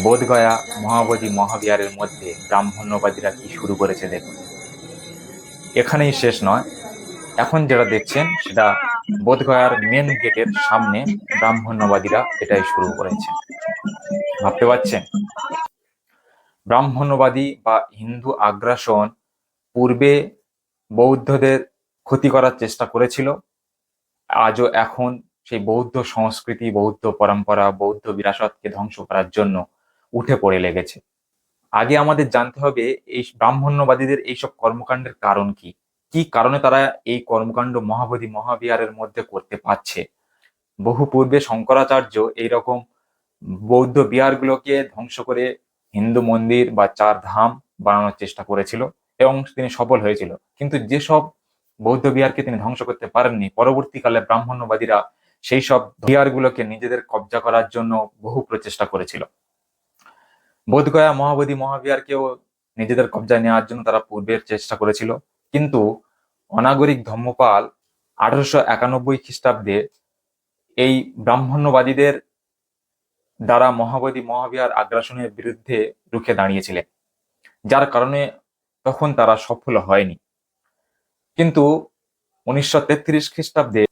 বোধগয়া মহাবোধি মহাবিহারের মধ্যে ব্রাহ্মণ্যবাদীরা কি শুরু করেছে দেখুন। এখানেই শেষ নয়। এখন যেটা দেখছেন, সেটা বোধগয়ার মেন গেটের সামনে ব্রাহ্মণ্যবাদীরা এটাই শুরু করেছে। ভাবতে পারছেন? ব্রাহ্মণ্যবাদী বা হিন্দু আগ্রাসন পূর্বে বৌদ্ধদের ক্ষতি করার চেষ্টা করেছিল। আজও এখন সেই বৌদ্ধ সংস্কৃতি, বৌদ্ধ পরম্পরা, বৌদ্ধ বিরাসতকে ধ্বংস করার জন্য উঠে পড়ে লেগেছে। আগে আমাদের জানতে হবে এই ব্রাহ্মণ্যবাদীদের এইসব কর্মকাণ্ডের কারণ কি? কি কারণে তারা এই কর্মকাণ্ড মহাবোধি মহাবিহারের মধ্যে করতে পারছে? বহু পূর্বে শঙ্করাচার্য এইরকম বৌদ্ধ বিহারগুলোকে ধ্বংস করে হিন্দু মন্দির বা চার ধাম বানানোর চেষ্টা করেছিল এবং তিনি সফল হয়েছিল। কিন্তু যেসব বৌদ্ধ বিহারকে তিনি ধ্বংস করতে পারেননি, পরবর্তীকালে ব্রাহ্মণ্যবাদীরা সেই সব বিহারগুলোকে নিজেদের কবজা করার জন্য বহু প্রচেষ্টা করেছিল। বোধগয়া মহাবোধি মহাবিহারকেও নিজেদের কবজায় নেওয়ার জন্য তারা পূর্বের চেষ্টা করেছিল। কিন্তু অনাগরিক ধর্মপাল আঠারোশো একানব্বই খ্রিস্টাব্দে এই ব্রাহ্মণ্যবাদীদের দ্বারা মহাবোধি মহাবিহার আগ্রাসনের বিরুদ্ধে রুখে দাঁড়িয়েছিলেন, যার কারণে তখন তারা সফল হয়নি। কিন্তু উনিশশো তেত্রিশ খ্রিস্টাব্দে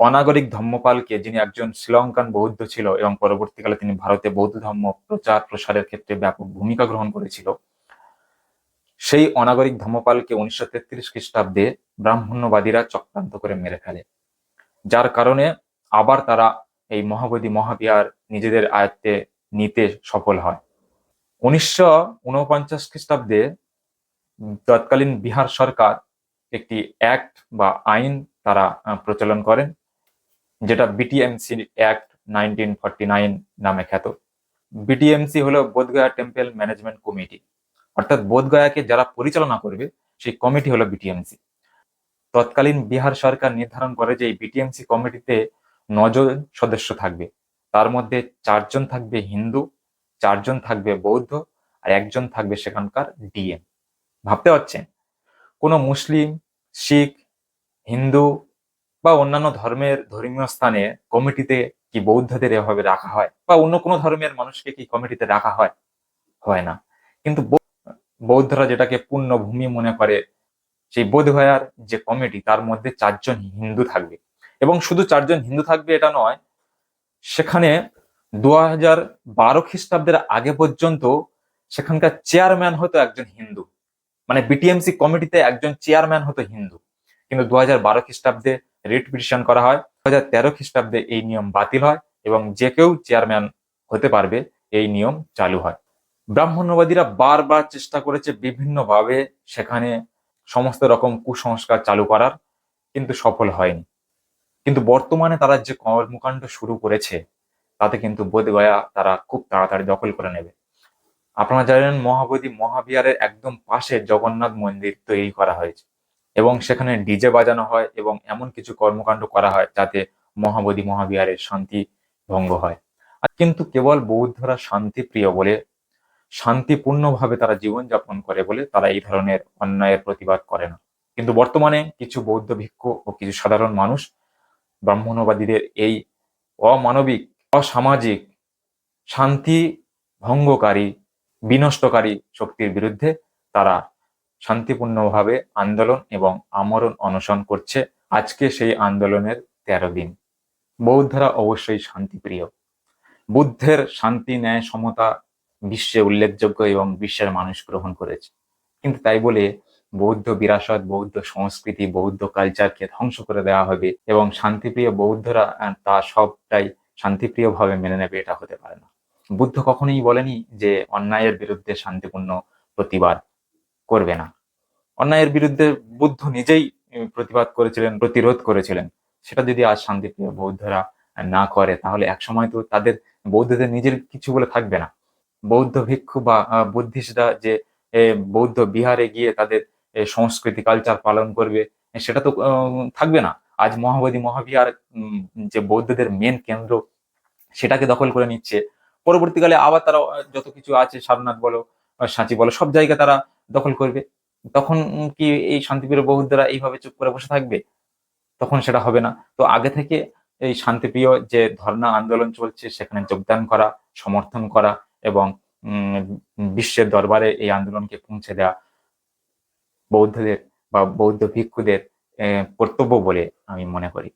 অনাগরিক ধর্মপালকে যিনি একজন শ্রীলঙ্কান বৌদ্ধ ছিল এবং পরবর্তীকালে তিনি ভারতে বৌদ্ধ ধর্ম প্রচার প্রসারের ক্ষেত্রে ব্যাপক ভূমিকা গ্রহণ করেছিল, সেই অনাগরিক ধর্মপালকে উনিশশো তেত্রিশ খ্রিস্টাব্দে ব্রাহ্মণ্যবাদীরা চক্রান্ত করে মেরে ফেলে। যার কারণে আবার তারা এই মহাবোধি মহাবিহার নিজেদের আয়ত্তে নিতে সফল হয়। উনিশশো উনপঞ্চাশ খ্রিস্টাব্দে তৎকালীন বিহার সরকার একটি অ্যাক্ট বা আইন তারা প্রচলন করেন। যেটা BTMC act nineteen forty nine নামে খ্যাত। বিটিএমসি হলো বোধগয়া টেম্পল ম্যানেজমেন্ট কমিটি অর্থাৎ বোধগয়াকে যারা পরিচালনা করবে, সেই কমিটি হলো বিটিএমসি তৎকালীন বিহার সরকার নির্ধারণ করে যে এই বিটিএমসি কমিটিতে নজন সদস্য থাকবে। তার মধ্যে চারজন থাকবে হিন্দু, চারজন থাকবে বৌদ্ধ, আর একজন থাকবে সেখানকার ডিএম ভাবতে পারছেন? কোনো মুসলিম, শিখ, হিন্দু বা অন্যান্য ধর্মের ধর্মীয় স্থানে কমিটিতে কি বৌদ্ধদের এভাবে রাখা হয় বা অন্য কোনো ধর্মের মানুষকে কি কমিটিতে রাখা হয়? হয় না। কিন্তু বৌদ্ধরা যেটাকে পূর্ণ ভূমি মনে করে, সেই বোধগয়ার যে কমিটি, তার মধ্যে চারজন হিন্দু থাকবে। এবং শুধু চারজন হিন্দু থাকবে এটা নয়, সেখানে দু হাজার বারো খ্রিস্টাব্দের আগে পর্যন্ত সেখানকার চেয়ারম্যান হতো একজন হিন্দু। মানে বিটিএমসি কমিটিতে একজন চেয়ারম্যান হতো হিন্দু। কিন্তু দু হাজার বারো খ্রিস্টাব্দে রিট পিটিশন করা হয়। দু হাজার তেরো খ্রিস্টাব্দে এই নিয়ম বাতিল হয় এবং যে কেউ চেয়ারম্যান হতে পারবে, এই নিয়ম চালু হয়। ব্রাহ্মণ্যবাদীরা বারবার চেষ্টা করেছে বিভিন্নভাবে সেখানে সমস্ত রকম কুসংস্কার চালু করার, কিন্তু সফল হয়নি। কিন্তু বর্তমানে তারা যে কর্মকাণ্ড শুরু করেছে, তাতে কিন্তু বোধগয়া তারা খুব তাড়াতাড়ি দখল করে নেবে। আপনারা জানেন মহাবোধি মহাবিহারের একদম পাশে জগন্নাথ মন্দির তৈরি করা হয়েছে। এবং সেখানে ডিজে বাজানো হয় এবং এমন কিছু কর্মকাণ্ড করা হয় যাতে মহাবোধি মহাবিহারের শান্তি ভঙ্গ হয়। কিন্তু কেবল বৌদ্ধরা শান্তি প্রিয় বলে, শান্তিপূর্ণভাবে তারা জীবনযাপন করে বলে তারা এই ধরনের অন্যায়ের প্রতিবাদ করে না। কিন্তু বর্তমানে কিছু বৌদ্ধ ভিক্ষু ও কিছু সাধারণ মানুষ ব্রাহ্মণবাদীদের এই অমানবিক, অসামাজিক, শান্তি ভঙ্গকারী, বিনষ্টকারী শক্তির বিরুদ্ধে তারা শান্তিপূর্ণভাবে আন্দোলন এবং আমরণ অনশন করছে আজকে সেই আন্দোলনের তেরো দিন। বৌদ্ধরা অবশ্যই শান্তিপ্রিয়। বুদ্ধের শান্তি, ন্যায়, সমতা বিশ্বে উল্লেখযোগ্য এবং বিশ্বের মানুষ গ্রহণ করেছে। কিন্তু তাই বলে বৌদ্ধ বিরাসত, বৌদ্ধ সংস্কৃতি, বৌদ্ধ কালচারকে ধ্বংস করে দেওয়া হবে এবং শান্তিপ্রিয় বৌদ্ধরা তা সবটাই শান্তিপ্রিয় ভাবে মেনে নেবে এটা হতে পারে না। বুদ্ধ কখনোই বলেনি যে অন্যায়ের বিরুদ্ধে শান্তিপূর্ণ প্রতিবাদ করবে না। অন্যায়ের বিরুদ্ধে বুদ্ধ নিজেই প্রতিবাদ করেছিলেন, প্রতিরোধ করেছিলেন। সেটা যদি আজ শান্তিপ্রিয় বৌদ্ধরা না করে, তাহলে একসময় তো তাদের বৌদ্ধদের নিজের কিছু বলে থাকবে না। বৌদ্ধ ভিক্ষু বা বুদ্ধিস্টরা যে বৌদ্ধ বিহারে গিয়ে তাদের সংস্কৃতি কালচার পালন করবে সেটা তো থাকবে না। আজ মহাবোধি মহাবিহার যে বৌদ্ধদের মেন কেন্দ্র, সেটাকে দখল করে নিচ্ছে। পরবর্তীকালে আবার তারা যত কিছু আছে, সারনাথ বলো সাঁচি বলো, সব জায়গায় তারা দখল করবে। তখন কি এই শান্তিপ্রিয় বৌদ্ধরা এইভাবে চুপ করে বসে থাকবে? তখন সেটা হবে না। তো আগে থেকে এই শান্তিপ্রিয় যে ধর্ণা আন্দোলন চলছে, সেখানে যোগদান করা, সমর্থন করা এবং বিশ্বের দরবারে এই আন্দোলনকে পৌঁছে দেওয়া বৌদ্ধদের বা বৌদ্ধ ভিক্ষুদের কর্তব্য বলে আমি মনে করি।